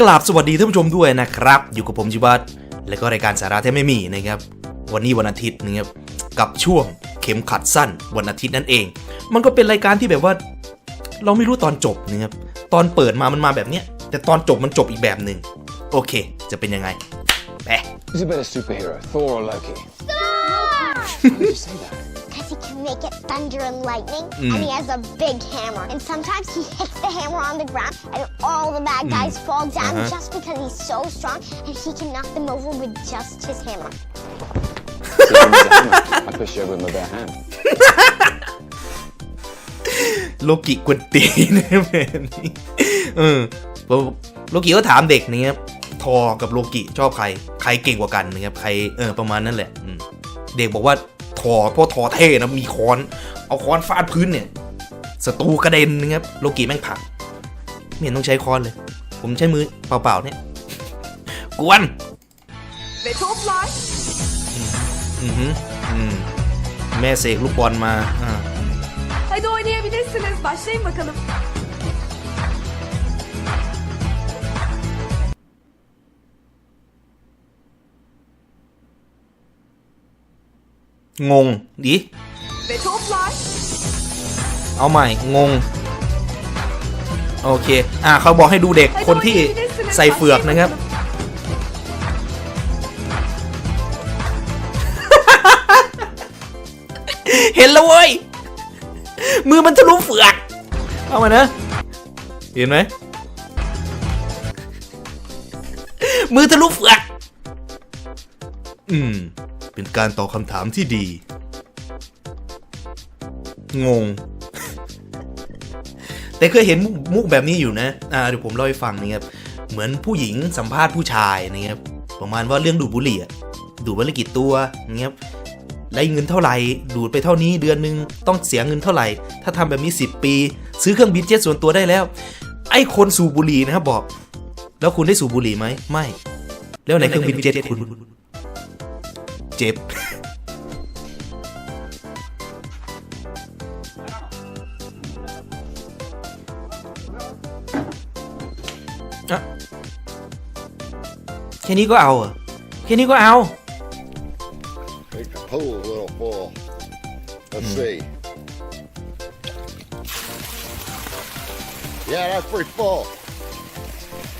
กราบสวัสดีท่านผู้ชมด้วยนะครับ อยู่กับผมจิบัตและก็รายการสาระแท้ไม่มีนะครับ วันนี้วันอาทิตย์นะครับกับช่วงเข็มขัดสั้นวันอาทิตย์นั่นเอง มันก็เป็นรายการที่แบบว่า เราไม่รู้ตอนจบนะครับตอนเปิดมามันมาแบบเนี้ยแต่ตอนจบมันจบอีกแบบหนึ่งโอเค จะเป็นยังไงไป Who's a better superhero, Thor or Loki? Why make it thunder and lightning, Mm. and he has a big hammer. And sometimes he hits the hammer on the ground, and all the bad guys fall down Uh-huh. just because he's so strong, and he can knock them over with just his hammer. See, him as a hammer. I push you over with my bare hand. โลกิกวนตีนแบบนี้เออโลกิก็ถามเด็กนะครับทอกับโลกิชอบใคร ใครเก่งกว่ากันนะครับ ใคร เออ ประมาณนั้นแหละอืมเด็กบอกว่าท อเพราะทอเท่นะมีค้อน เอาค้อนฟาดพื้นเนี่ยศัตรูกระเด็นนะครับโลกิแม่งผลักไม่เห็นต้องใช้ค้อนเลย ผมใช้มือเปล่าๆเนี่ยกวน Ve toplar. อือหืออืมแม่เสกลูกบอลมาอ่า Hadi oynayabilirsiniz. Başlayın bakalım. งงดิ Ve toplar. เอาใหม่ งง โอเค อ่าเขาบอกให้ดูเด็ก Hadi คนที่ oynayabilirsiniz. ใส่เฟือก Başlayın นะครับ bakalım. เห็นแล้วเว้ย มือมันทะลุเฟือก เอามานะ เห็นไหม มือทะลุเฟือก อืม เป็นการตอบคำถามที่ดี งง แต่เคยเห็นมุกแบบนี้อยู่นะ อ่าเดี๋ยวผมเล่าให้ฟังนะครับ เหมือนผู้หญิงสัมภาษณ์ผู้ชายนะครับ ประมาณว่าเรื่องดูดบุหรี่อะดูดวันละกี่ตัวเงี้ยได้เงินเท่าไหร่ ดูดไปเท่านี้เดือนหนึ่งต้องเสียเงินเท่าไหร่ ถ้าทำแบบนี้ 10 ปี ซื้อเครื่องบินเจ็ตส่วนตัวได้แล้ว ไอ้คนสูบบุหรี่นะครับบอก แล้วคุณได้สูบบุหรี่ไหมไม่ แล้วในเครื่องบินเจ็ตคุณ เจ็บ อะแค่นี้ก็เอาเหรอแค่นี้ก็เอา Think the pool's a little full. Let's see. Yeah, that's pretty full.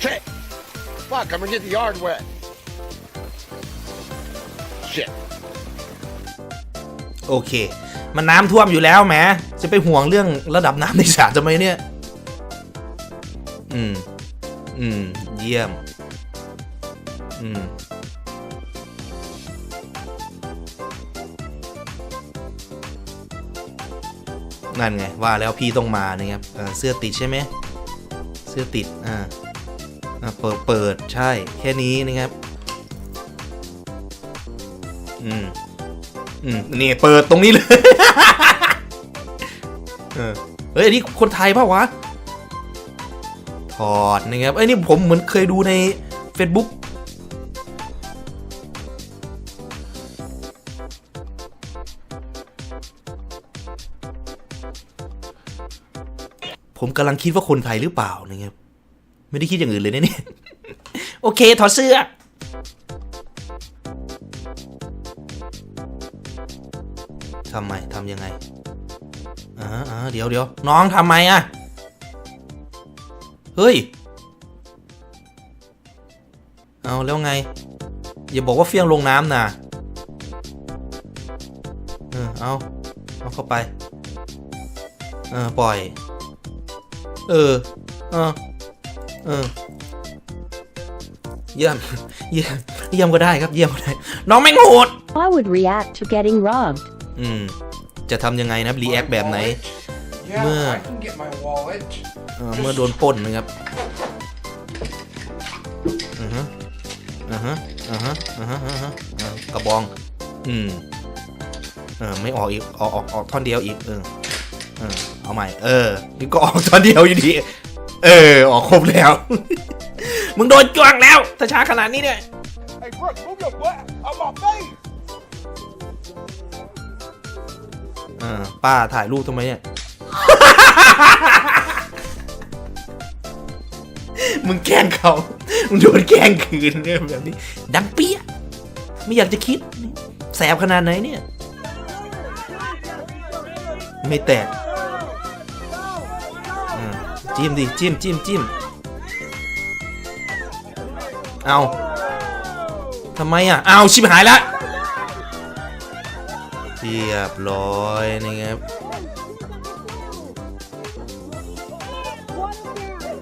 Shit! Fuck, I'm gonna get the yard wet. Shit. โอเค มันน้ำท่วมอยู่แล้วแหมจะไปห่วงเรื่องระดับน้ำในสระทำไมเนี่ย อืม อืม เยี่ยม อืม นั่นไง ว่าแล้วพี่ต้องมานะครับเสื้อติดใช่ไหม เสื้อติด อ่าอ่าเปิด เปิด ใช่ แค่นี้นะครับ อืมอืมนี่เปิดตรงนี้เลย เออเฮ้ยอันนี้คนไทยเปล่าวะ ถอดนะครับ ไอ้นี่ผมเหมือนเคยดูใน Facebook ผมกำลังคิดว่าคนไทยหรือเปล่านะครับ ไม่ได้คิดอย่างอื่นเลยนะเนี่ย โอเค ถอดเสื้อ ทำไมทำยังไงอ่าอ่าเดี๋ยวเดี๋ยวน้องทำไมอะ เฮ้ย เอาแล้วไง อย่าบอกว่าเฟี้ยงลงน้ำนะเออเอาเอาเข้าไป เออปล่อย เออ เออ เออ เยี่ยม เยี่ยม เยี่ยมก็ได้ครับ เยี่ยมก็ได้ น้องไม่งโหด I would react to getting robbed. อืม จะทำยังไงนะรีแอคแบบไหน Yeah, Mưa. I can get my wallet. เอ่อเมื่อโดนปล้นนะครับอือฮะอือฮะอือฮะอือฮะอือฮะอ่ากระบอง อืมเออไม่ออกอีกออกออกออกท่อนเดียวอีกเออเออเอาใหม่ เออนี่ก็ออกท่อนเดียวอยู่ดีเออออกครบแล้ว มึงโดนจ้วงแล้วถ้าช้าขนาดนี้เนี่ย Hey, Brooks, move your butt on my face! ออป้าถ่ายรูปทำไมเนี่ย มึงแกล้งเขา มึงโดนแกล้งคืนเนี่ยแบบนี้ ดังเปี้ย ไม่อยากจะคิด แสบขนาดไหนเนี่ย ไม่แตกจิ้มดิ จิ้มจิ้มจิ้มเอาทำไมอะ เอาชิบหายละ เรียบร้อยนะครับ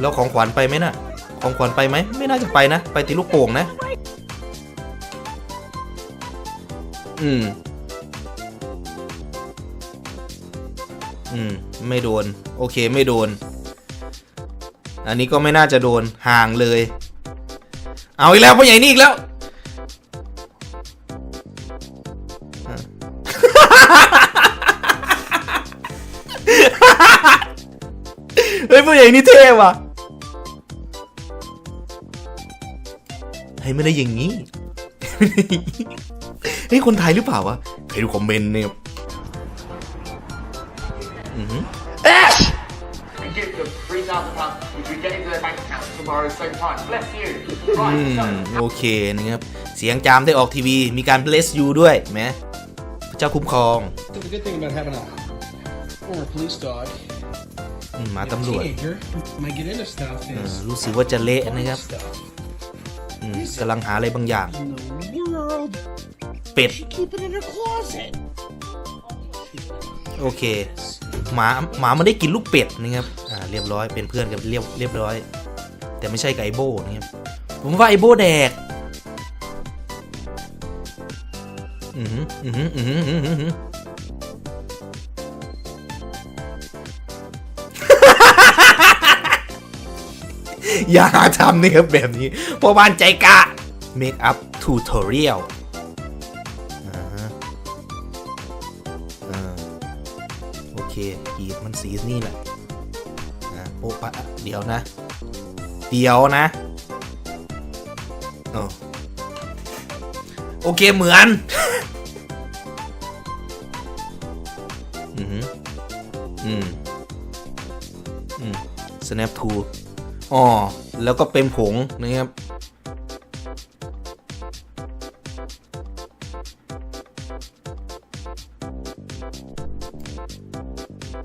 แล้วของขวัญไปไหมน่ะ ของขวัญไปไหม ไม่น่าจะไปนะ ไปตีลูกโป่งนะ อืม อืม ไม่โดน โอเคไม่โดน อันนี้ก็ไม่น่าจะโดน ห่างเลย เอาอีกแล้วพ่อใหญ่นี่อีกแล้ว เฮ้ยผู้ใหญ่นี่เท่ว่ะเฮ้ยไม่ได้อย่างนี้เฮ้ยคนไทยหรือเปล่าวะใครดูคอมเมนต์เนี่ยอือหือ We give them three thousand pounds, which we get into their bank account tomorrow same time. Bless you. อื Right, ม so โอเคนะครับ เสียงจามได้ออกทีวี มีการ bless you ด้วยแหมพระเจ้าคุ้มครอง So the good thing about having a former police dog, อืม หมา a ตำรวจ teenager might get into stuff เออ is รู้สึกว่าจะเละนะครับ stuff. อืมกำลังหาอะไรบางอย่าง In the world, เป็ด keep it in her closet. โอเค หมาหมามันได้กินลูกเป็ดนะครับ อ่า เรียบร้อยเป็นเพื่อนกันเรียบเรียบร้อย แต่ไม่ใช่กับไอโบนะครับ ผมว่าไอโบแดก อือหืออือหืออือหื อย่าหาทำนะครับแบบนี้เพราะบ้านใจกล้า Make up tutorial โอเคกีดมันสีนี่แหละโป๊ะปะเดี๋ยวนะ เดี๋ยวนะโอเคเหมือนอือหืออืมอืม snap to อ๋อแล้วก็เป็นผงนะครับ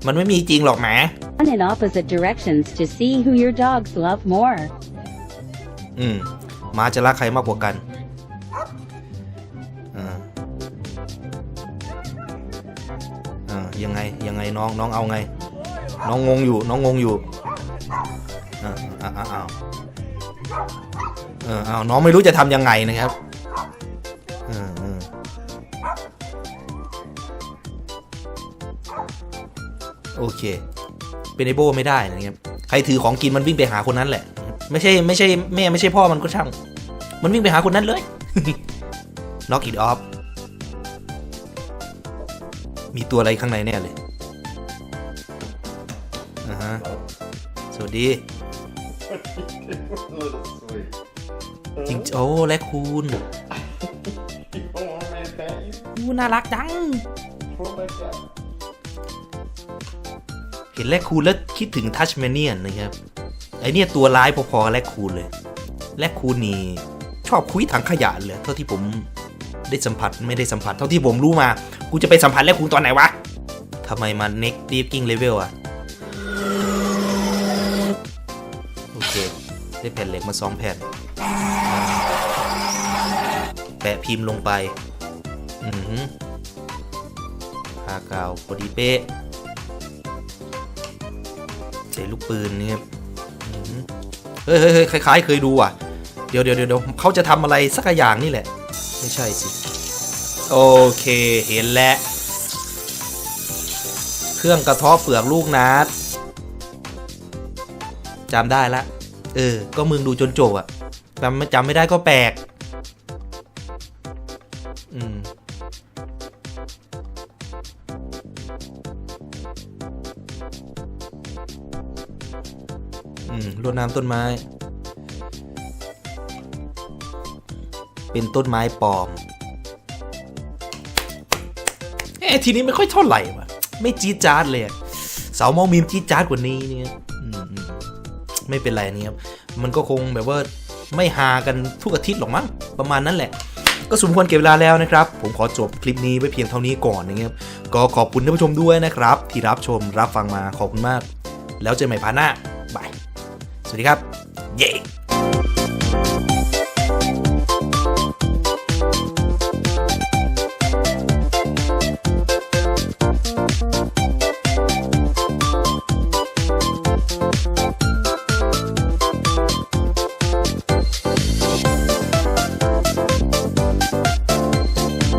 มันไม่มีจริงหรอกแหม Run in opposite directions to see who your dogs love more. อืมหมาจะรักใครมากกว่ากันอ่าอ่ายังไงยังไงน้องน้องเอาไง น้องงงอยู่น้องงงอยู่ อ่าอ่าอ่าอ้าเออเอ้าน้องไม่รู้จะทำยังไงนะครับเออเออโอเค เป็นไอโบไม่ได้นะครับ ใครถือของกินมันวิ่งไปหาคนนั้นแหละ ไม่ใช่ไม่ใช่แม่ไม่ใช่พ่อมันก็ช่าง มันวิ่งไปหาคนนั้นเลย knock it off มีตัวอะไรข้างในแน่เลยอ่าฮะสวัสดี จริงโอ้และคูณอู้น่ารักจัง เห็นแรคคูนแล้วคิดถึงทัชแมเนียนนะครับ ไอเนี่ยตัวร้ายพอๆกับแรคคูนเลยแรคคูนนี่ชอบคุยถังขยะเลยเท่าที่ผมได้สัมผัสไม่ได้สัมผัสเท่าที่ผมรู้มา กูจะไปสัมผัสแรคคูนตอนไหนวะทำไมมันเน็กดีฟกิ้งเลเวลอะ ได้แผ่นเหล็กมาสองแผ่น แปะพิมพ์ลงไป อือหือพากาวพอดีเป๊ะใส่ลูกปืนนี่ครับเฮ้ยเฮ้ยเฮ้ยคล้ายๆ เคยดูอะ เดี๋ยวเดี๋ยวเดี๋ยวเขาจะทำอะไรสักอย่างนี่แหละ ไม่ใช่สิ โอเค เห็นแล้ว เครื่องกระทาะเปลือกลูกนัดจำได้ละ เออ ก็มึงดูจนจบอะจำไม่จำไม่ได้ก็แปลก อืม อืมรดน้ำต้นไม้ เป็นต้นไม้ปลอมเอ๊ะทีนี้ไม่ค่อยเท่าไหร่ว่ะ ไม่จี๊ดจ๊าดเลย เสาเมามีมจี๊ดจ๊าดกว่านี้เนี่ย ไม่เป็นไรนี่ครับ มันก็คงแบบว่าไม่หากันทุกอาทิตย์หรอกมั้งประมาณนั้นแหละ ก็สมควรเก็บเวลาแล้วนะครับ ผมขอจบคลิปนี้ไว้เพียงเท่านี้ก่อนนะครับ ก็ขอบคุณท่านผู้ชมด้วยนะครับ ที่รับชมรับฟังมาขอบคุณมาก แล้วเจอกันใหม่พาร์ทหน้าบายสวัสดีครับ เย้